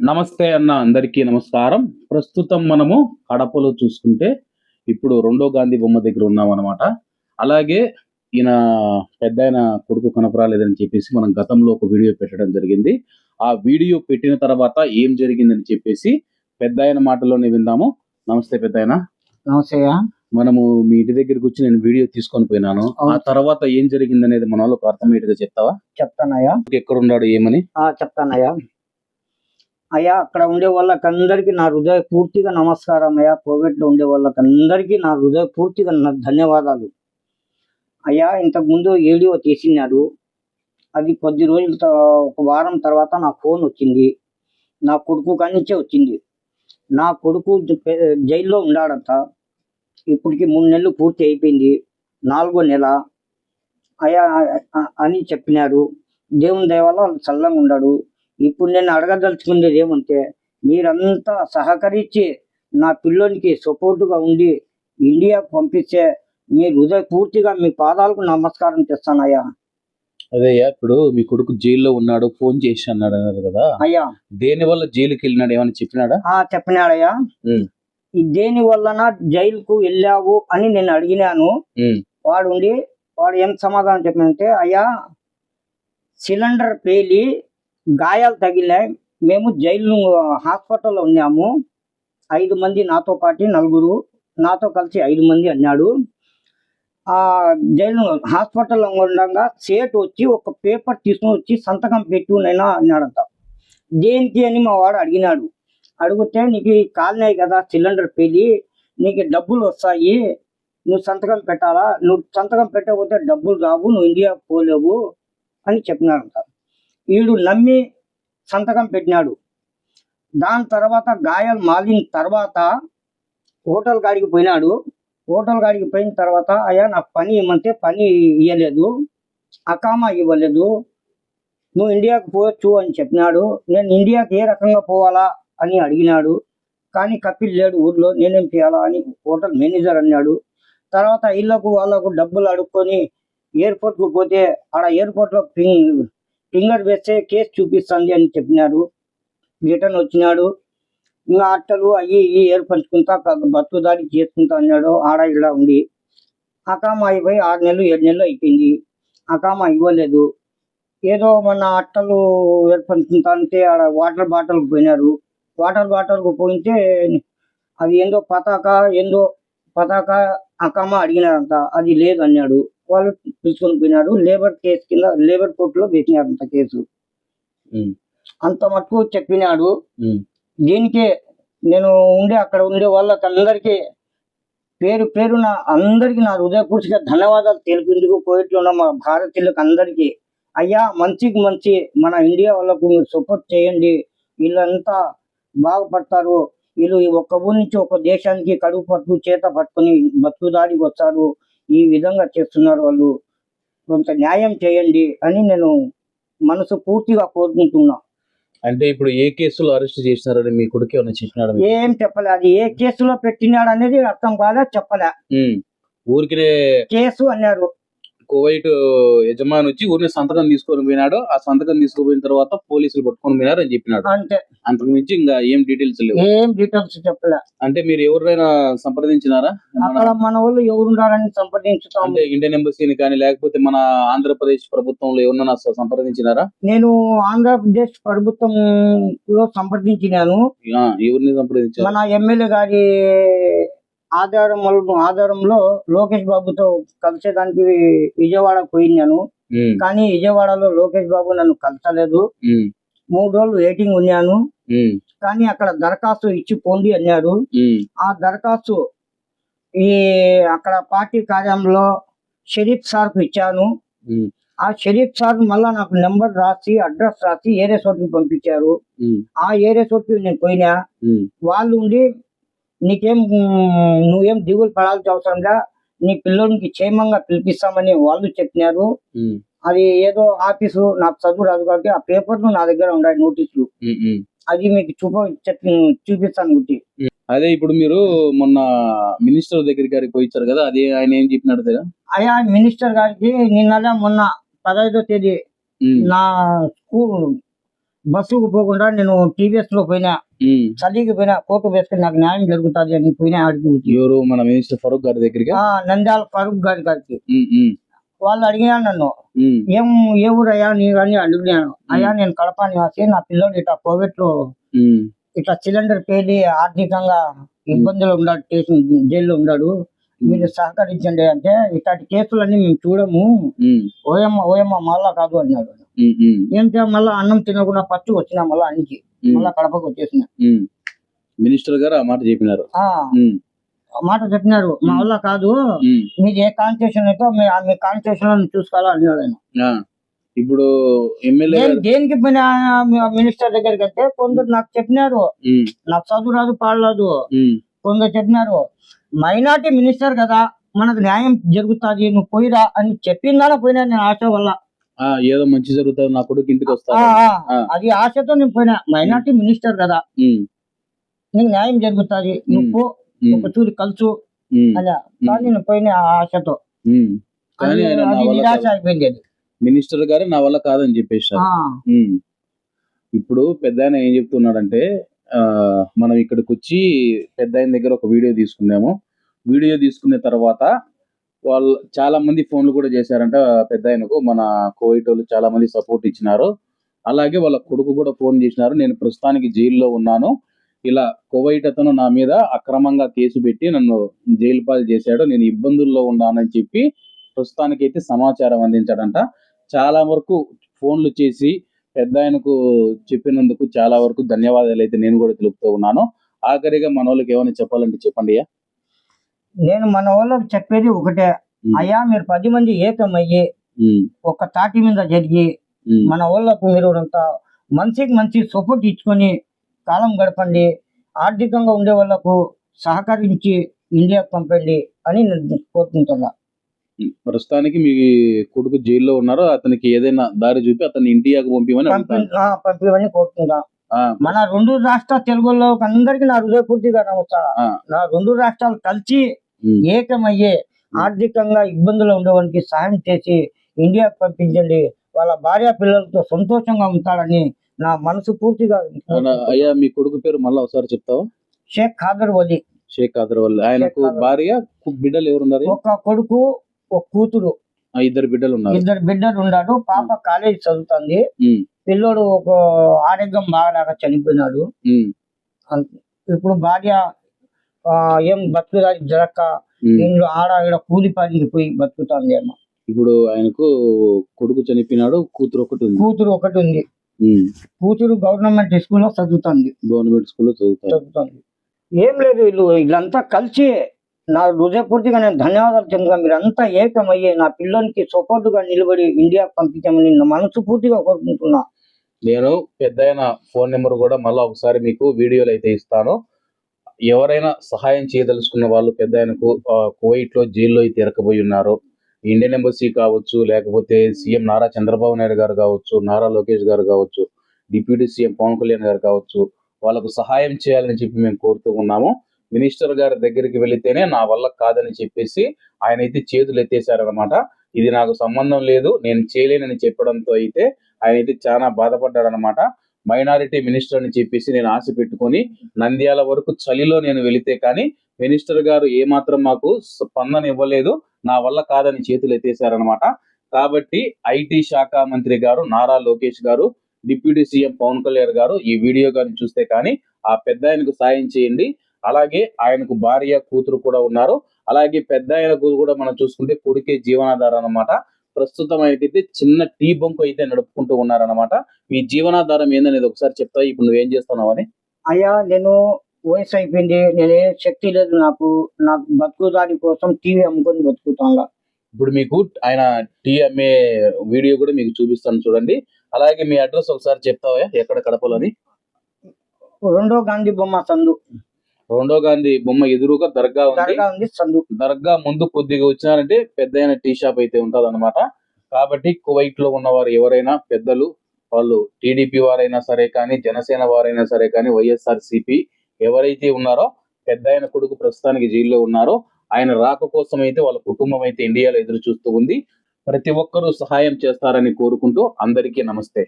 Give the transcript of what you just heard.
నమస్తే అన్న అందరికీ నమస్కారం. ప్రస్తుతం మనము కడపలో చూసుకుంటే ఇప్పుడు రెండో గాంధీ బొమ్మ దగ్గర ఉన్నాం అనమాట అలాగే ఈయన పెద్ద కొడుకు కనపరాలేదని చెప్పేసి మనం గతంలో ఒక వీడియో పెట్టడం జరిగింది. ఆ వీడియో పెట్టిన తర్వాత ఏం జరిగిందని చెప్పేసి పెద్ద ఆయన మాటలోనే విందాము. నమస్తే పెద్ద ఆయన. నమస్తే మనము మీ ఇంటి దగ్గరికి వచ్చి నేను వీడియో తీసుకొని పోయినాను. ఆ. తర్వాత ఏం జరిగింది అనేది మన వాళ్ళకి అర్థమయ్యేట్టుగా చెప్తావా? చెప్తానయ్యా. ఎక్కడ ఉన్నాడు ఏమని చెప్తానయ్యా. అయ్యా అక్కడ ఉండే వాళ్ళకందరికీ నా హృదయ పూర్తిగా నమస్కారం అయ్యా. కోవిడ్లో ఉండే ఉండే వాళ్ళకందరికీ నా హృదయ పూర్తిగా నా ధన్యవాదాలు. అయ్యా ఇంతకుముందు ఏడియో తీసినారు అది కొద్ది రోజుల ఒక వారం తర్వాత నా ఫోన్ వచ్చింది. నా కొడుకు కానించే వచ్చింది. నా కొడుకు జైల్లో ఉన్నాడంట. ఇప్పటికి మూడు నెలలు పూర్తి అయిపోయింది. నాలుగో నెల. అయ్యా అని చెప్పినారు దేవుని దయ వల్ల వాళ్ళు చల్లంగా ఉన్నాడు. ఇప్పుడు నేను అడగదలుచుకునేది ఏమంటే మీరంతా సహకరించి నా పిల్లోనికి సపోర్టుగా ఉండి ఇండియాకు పంపిస్తే మీ హృదయ పూర్తిగా మీ పాదాలకు నమస్కారం చేస్తానయ్యా అదే ఇప్పుడు మీ కొడుకు జైల్లో ఉన్నాడు ఫోన్ చేసి అన్నాడు అన్నారు కదా. అయ్యా. దేని వల్ల జైలుకి వెళ్ళినాడు ఏమని చెప్పినాడా? ఆ చెప్పినాడయ్యా. దేని వలన జైలుకు వెళ్ళావు అని నేను అడిగినాను. వాడు ఉండి వాడు ఏం సమాధానం చెప్పినంటే అయ్యా సిలిండర్ పేలి గాయాలు తగిలినాయి మేము జైలు హాస్పిటల్లో ఉన్నాము. ఐదు మంది నాతో పాటు నలుగురు నాతో కలిసి ఐదు మంది అన్నాడు. ఆ జైలు హాస్పిటల్లో ఉండగా సేట్ వచ్చి ఒక పేపర్ తీసుకుని వచ్చి సంతకం పెట్టు నైనా అన్నాడంట. దేనికి అని మా వాడు అడిగినాడు. అడిగితే నీకు కాలినాయి కదా సిలిండర్ పేలి నీకు డబ్బులు వస్తాయి నువ్వు సంతకం పెట్టాలా? నువ్వు సంతకం పెట్టకపోతే డబ్బులు రావు నువ్వు ఇండియా పోలేవు అని చెప్పినాడంట. వీడు నమ్మి సంతకం పెట్టినాడు. దాని తర్వాత గాయాలు మాలిన తర్వాత హోటల్ గాడికి పోయినాడు. హోటల్ గాడికి పోయిన తర్వాత అయ్యా నాకు పని ఇవ్వమంటే పని ఇవ్వలేదు అకామా ఇవ్వలేదు. నువ్వు ఇండియాకు పోవచ్చు అని చెప్పినాడు. నేను ఇండియాకి ఏ రకంగా పోవాలా అని అడిగినాడు. కానీ కపిల్ లేడు ఊర్లో నేనేం చేయాలా అని హోటల్ మేనేజర్ అన్నాడు. తర్వాత ఇళ్ళకు వాళ్ళకు డబ్బులు అడుక్కొని ఎయిర్పోర్ట్కు పోతే ఆడ ఎయిర్పోర్ట్లో ఫింగర్ వేస్తే కేసు చూపిస్తుంది అని చెప్పినాడు. రిటర్న్ వచ్చినాడు. ఇంకా అట్టలు అయ్యి ఇవి ఏర్పరచుకుంటా బతుకుదాడి చేసుకుంటా అన్నాడు. ఆడ ఇలా ఉండి. అకామ అయిపోయి ఆరు నెలలు ఏడు నెలలు అయిపోయింది. అకామా ఇవ్వలేదు. ఏదో మన అట్టలు ఏర్పరచుకుంటా అంటే ఆడ వాటర్ బాటిల్ పోయినారు. వాటర్ బాటిల్ పోయితే పోయింటే అది ఏందో పతాక ఏందో పతాక అకామా అడిగినారంట. అది లేదు అన్నాడు. వాళ్ళు పిలుచుకొని పోయినాడు లేబర్ కేసు కింద లేబర్ కోర్టులో పెట్టినారంట కేసు. ఉమ్, అంత మటుకు చెప్పినాడు. దీనికే నేను ఉండే అక్కడ ఉండే వాళ్ళకి అందరికీ పేరు పేరున అందరికీ నా హృదయపూర్తిగా ధన్యవాదాలు తెలుపుకుందుకు కోవిడ్లో ఉన్న మా భారతీయులకు అందరికీ అయ్యా మంచికి మంచి మన ఇండియా వాళ్ళకు మీరు సపోర్ట్ చేయండి. వీళ్ళంతా బాగుపడతారు. వీళ్ళు ఒక్క ఊరి నుంచి ఒక దేశానికి కడుపు పట్టు చేత పట్టుకొని బతుకుదాడికి వచ్చారు. ఈ విధంగా చేస్తున్నారు వాళ్ళు. కొంత న్యాయం చేయండి అని నేను మనసు పూర్తిగా కోరుకుంటున్నా. అంటే ఇప్పుడు ఏ కేసులో అరెస్ట్ చేసినారని మీ కొడుకు ఏమైనా చెప్పినాడు? ఏం చెప్పలే. అది ఏ కేసులో పెట్టినాడు అనేది అర్థం కాలే చెప్పలే. ఉమ్, ఊరికినే కేసు అన్నారు. కువైట్ యజమాని వచ్చి ఊరిని సంతకం తీసుకొని పోయినాడు. ఆ సంతకం తీసుకుపోయిన తర్వాత పోలీసులు పట్టుకొని పోయినారు అని చెప్పినాడు. అంతే. అంతకు మించి ఇంకా ఏం డీటెయిల్స్ లేవు. ఏం డీటెయిల్స్ చెప్పలే. అంటే మీరు ఎవరైనా సంప్రదించినారా? అక్కడ మన వాళ్ళు ఎవరున్నారని సంప్రదించుతాము. అంటే ఇండియన్ ఎంబసీని కానీ లేకపోతే మన ఆంధ్రప్రదేశ్ ప్రభుత్వంలో ఎవరన్నా సంప్రదించినారా? నేను ఆంధ్రప్రదేశ్ ప్రభుత్వంలో సంప్రదించినాను. ఆ, ఎవరిని సంప్రదించారు? మన ఎమ్మెల్యే గారి ఆధారం ఆధారంలో లోకేష్ బాబుతో కలిసేదానికి విజయవాడ పోయినాను కానీ విజయవాడలో లోకేష్ బాబు నన్ను కలిసలేదు మూడు రోజులు వెయిటింగ్ ఉన్నాను. కానీ అక్కడ దరఖాస్తు ఇచ్చి పోండి అన్నారు. ఆ దరఖాస్తు ఈ అక్కడ పార్టీ కార్యాలయంలో షరీఫ్ సార్కు ఇచ్చాను. ఉమ్, ఆ షరీఫ్ సార్ మళ్ళా నాకు నెంబర్ రాసి అడ్రస్ రాసి ఏరే చోటుకి పంపించారు. ఆ ఏరే చోటుకి నేను పోయినా. వాళ్ళు ఉండి నీకేం నువ్వేం దిగులు పడాల్సిన అవసరం లే. నీ పిల్లోనికి క్షేమంగా పిలిపిస్తామని వాళ్ళు చెప్పినారు. అది ఏదో ఆఫీసు నాకు చదువు రాదు కాబట్టి ఆ పేపర్లు నా దగ్గర ఉన్నాయి నోటీసులు. అది మీకు చూప చెప్పి చూపిస్తాను గుట్టి. అదే ఇప్పుడు మీరు మొన్న మినిస్టర్ దగ్గరికి గారికి పోయించారు కదా అది ఆయన ఏం చెప్పినాడు కదా అయ్యా మినిస్టర్ గారికి నిన్న మొన్న పదహైదో తేదీ నా స్కూల్ బస్సుకు పోకుండా నేను టీవీఎస్లో పోయినా. చలికి పోయినా కోర్టు వేసుకుని నాకు న్యాయం జరుగుతుంది అని పోయినా వచ్చి. ఎవరు? మన మినిస్టర్ ఫరూక్ గారి దగ్గరికి? నంద్యాల ఫరూక్ గారి గారికి వాళ్ళు అడిగినారు నన్ను ఏం ఏ ఊరయ్యా నీ అని అడిగినాను అయ్యా నేను కడప నివాసి నా పిల్లలు ఇట్లా కోవిడ్లో ఇట్లా సిలిండర్ పేలి ఆర్థికంగా ఇబ్బందులు ఉన్నాడు స్టేషన్ జైల్లో ఉన్నాడు. మీరు సహకరించండి అంటే ఇట్లాంటి కేసులన్నీ మేము చూడము. ఓయమ్మ ఓయమ్మ మళ్ళా కాదు అన్నాడు. ఏంటంటే మళ్ళా అన్నం తినకుండా పచ్చి వచ్చిన మళ్ళా అన్నికి మళ్ళా కడపకు వచ్చేసిన. మినిస్టర్ గారు ఆ మాట చెప్పినారు. మాట చెప్పినారు. మా వల్ల కాదు. మీది ఏ కాన్స్టిట్యూషన్ అయితే మీ కాన్స్టిట్యూషన్ చూసుకోవాలా అన్నాడు ఆయన. ఇప్పుడు ఎమ్మెల్యే దేనికి మినిస్టర్ దగ్గరికి అంటే కొందరు నాకు చెప్పినారు. నాకు చదువు రాదు పాడలేదు కొందరు చెప్పినారు మైనార్టీ మినిస్టర్ కదా మనకు న్యాయం జరుగుతుంది నువ్వు పోయిరా అని చెప్పిందానే పోయినా నేను ఆశ వల్ల? ఆ, ఏదో మంచి జరుగుతుంది నా కొడుకు ఇంటికి ఆ. అది ఆశతో నేను పోయినా. మైనార్టీ మినిస్టర్ కదా నీకు న్యాయం జరుగుతుంది నువ్వు ఒక చూరి కలుసు అలా. కానీ నేను పోయిన ఆ ఆశతో. నిరాశ. అయిపోయింది అది. మినిస్టర్ గారు నా వల్ల కాదని ఉమ్. ఇప్పుడు పెద్ద ఆయన ఏం చెప్తున్నాడంటే మనం ఇక్కడికి వచ్చి పెద్ద ఆయన దగ్గర ఒక వీడియో తీసుకున్నాము. వీడియో తీసుకున్న తర్వాత వాళ్ళు చాలా మంది ఫోన్లు కూడా చేశారంట పెద్ద ఆయనకు మన కోవిడ్ వాళ్ళు చాలా మంది సపోర్ట్ ఇచ్చినారు. అలాగే వాళ్ళ కొడుకు కూడా ఫోన్ చేసినారు. నేను ప్రస్తుతానికి జైల్లో ఉన్నాను. ఇలా కోవైట్ అతను నా మీద అక్రమంగా కేసు పెట్టి నన్ను జైలు పాలు చేశాడు. నేను ఇబ్బందుల్లో ఉన్నానని చెప్పి ప్రస్తుతానికైతే సమాచారం అందించాడంట. చాలా వరకు ఫోన్లు చేసి పెద్ద ఆయనకు చెప్పినందుకు చాలా వరకు ధన్యవాదాలు అయితే నేను కూడా తెలుపుతూ ఉన్నాను. ఆఖరిగా మన వాళ్ళకి ఏమైనా చెప్పాలంటే చెప్పండి. నేను మన వాళ్ళకి చెప్పేది ఒకటే. అయ్యా మీరు పది మంది ఏకమయ్యి ఒక తాటి మీద జరిగి మన వాళ్ళకు మీరు మనిషికి మంచి సపోర్ట్ ఇచ్చుకొని కాలం గడపండి ఆర్థికంగా ఉండే వాళ్ళకు సహకరించి ఇండియాకు పంపండి అని నేను కోరుకుంటున్నా. ప్రస్తుతానికి మీ కొడుకు జైల్లో ఉన్నారు అతనికి ఏదైనా దారి చూపి అతన్ని ఇండియాకు పంపిమని పంపి అడుగుతాను ఆ, పంపివని కోరుకుంటా ఆ, మన రెండు రాష్ట్ర తెలుగులో అందరికి నా హృదయపూర్తిగా నమస్కారం. ఆ. నా రెండు రాష్ట్రాలు కలిసి ఏకమయ్యే ఆర్థికంగా ఇబ్బందులు ఉండేవానికి సహాయం చేసి ఇండియాకు పంపించండి. వాళ్ళ భార్య పిల్లలతో సంతోషంగా ఉంటాడని నా మనసు పూర్తిగా అయ్యా మీ కొడుకు పేరు మళ్ళీ ఒకసారి చెప్తావా? షేక్ ఖాదర్ వలి. షేక్ అదర్ వల్ల ఆయనకు. భార్య బిడ్డలు ఎవరున్నారు? ఒక కొడుకు ఒక కూతురు ఇద్దరు బిడ్డలు ఉన్నారు. ఇద్దరు బిడ్డలు ఉన్నాడు. పాప కాలేజ్ చదువుతుంది. పిల్లోడు ఒక ఆరోగ్యం బాగాలేక చనిపోయినాడు. ఇప్పుడు భార్య ఆ, ఏం బతుకుదారి జరక్క. ఇంట్లో ఆడ ఈడ కూలి పనికి పోయి బతుకుతుంది ఏమో. ఇప్పుడు ఆయనకు కొడుకు చనిపోయినాడు కూతురు ఒకటి ఉంది. కూతురు ఒకటి ఉంది. కూతురు గవర్నమెంట్ స్కూల్లో చదువుతుంది. గవర్నమెంట్ స్కూల్లో చదువుతారు చదువుతుంది. ఏం లేదు వీళ్ళు వీళ్ళంతా కలిసి నా హృదయపూర్తిగా నేను ధన్యవాదాలు చెందుగా మీరంతా ఏకమయ్యి నా పిల్లలకి సపోర్టుగా నిలబడి ఇండియా పంపించమని మనసు పూర్తిగా కోరుకుంటున్నా. నేను పెద్ద ఫోన్ నెంబర్ కూడా మళ్ళీ ఒకసారి మీకు వీడియోలు అయితే ఇస్తాను. ఎవరైనా సహాయం చేయదలుచుకున్న వాళ్ళు పెద్ద ఆయనకు కువైట్లో జైల్లో అయితే ఇరకబోయి ఉన్నారు. ఇండియన్ ఎంబసీ కావచ్చు లేకపోతే సీఎం నారా చంద్రబాబు నాయుడు గారు కావచ్చు నారా లోకేష్ గారు కావచ్చు డిప్యూటీ సీఎం పవన్ కళ్యాణ్ గారు కావచ్చు వాళ్ళకు సహాయం చేయాలని చెప్పి మేము కోరుతూ ఉన్నాము. మినిస్టర్ గారి దగ్గరికి వెళితేనే నా వల్ల కాదని చెప్పేసి ఆయన అయితే చేతులు ఎత్తేసారనమాట ఇది నాకు సంబంధం లేదు నేను చేయలేనని చెప్పడంతో అయితే ఆయన అయితే చాలా బాధపడ్డాడనమాట మైనారిటీ మినిస్టర్ అని చెప్పేసి నేను ఆశ పెట్టుకొని నంద్యాల వరకు చలిలో నేను వెళితే కానీ మినిస్టర్ గారు ఏమాత్రం మాకు స్పందన ఇవ్వలేదు నా వల్ల కాదని చేతులు ఎత్తేసారనమాట కాబట్టి ఐటీ శాఖ మంత్రి గారు నారా లోకేష్ గారు డిప్యూటీ సీఎం పవన్ కళ్యాణ్ గారు ఈ వీడియో కానీ చూస్తే కానీ ఆ పెద్ద ఆయనకు సాయం చేయండి. అలాగే ఆయనకు భార్య కూతురు కూడా ఉన్నారు. అలాగే పెద్ద ఆయనకు కూడా మనం చూసుకుంటే కొడుకే జీవనాధారం అన్నమాట. ప్రస్తుతం ఆయనకైతే చిన్న టీ బంకు అయితే నడుపుకుంటూ ఉన్నారన్నమాట. మీ జీవనాధారం ఏందనేది ఒకసారి చెప్తా ఇప్పుడు నువ్వేం చేస్తున్నావు అని? అయ్యా నేను వయసు అయిపోయింది. నేను శక్తి లేదు నాకు. నాకు బతుకుదారి కోసం టీవీ అమ్ముకొని బతుకుతాను ఇప్పుడు మీకు ఆయన టీ అమ్మే వీడియో కూడా మీకు చూపిస్తాను చూడండి. అలాగే మీ అడ్రస్ ఒకసారి చెప్తావా? ఎక్కడ కడపలోని? రెండో గాంధీ బొమ్మ సందు. రెండో గాంధీ బొమ్మ ఎదురుగా దర్గా ఉంది. దర్గా ముందు కొద్దిగా వచ్చినారంటే పెద్ద టీ షాప్ అయితే ఉంటది కాబట్టి కువైట్లో ఉన్నవారు ఎవరైనా పెద్దలు వాళ్ళు టీడీపీ వారైనా సరే కానీ జనసేన వారైనా సరే కానీ వైఎస్ఆర్ సిపి ఎవరైతే ఉన్నారో పెద్ద ఆయన కొడుకు ప్రస్తుతానికి జైల్లో ఉన్నారో ఆయన రాక కోసం అయితే వాళ్ళ కుటుంబం అయితే ఇండియాలో ఎదురు చూస్తూ ఉంది. ప్రతి ఒక్కరూ సహాయం చేస్తారని కోరుకుంటూ అందరికీ నమస్తే.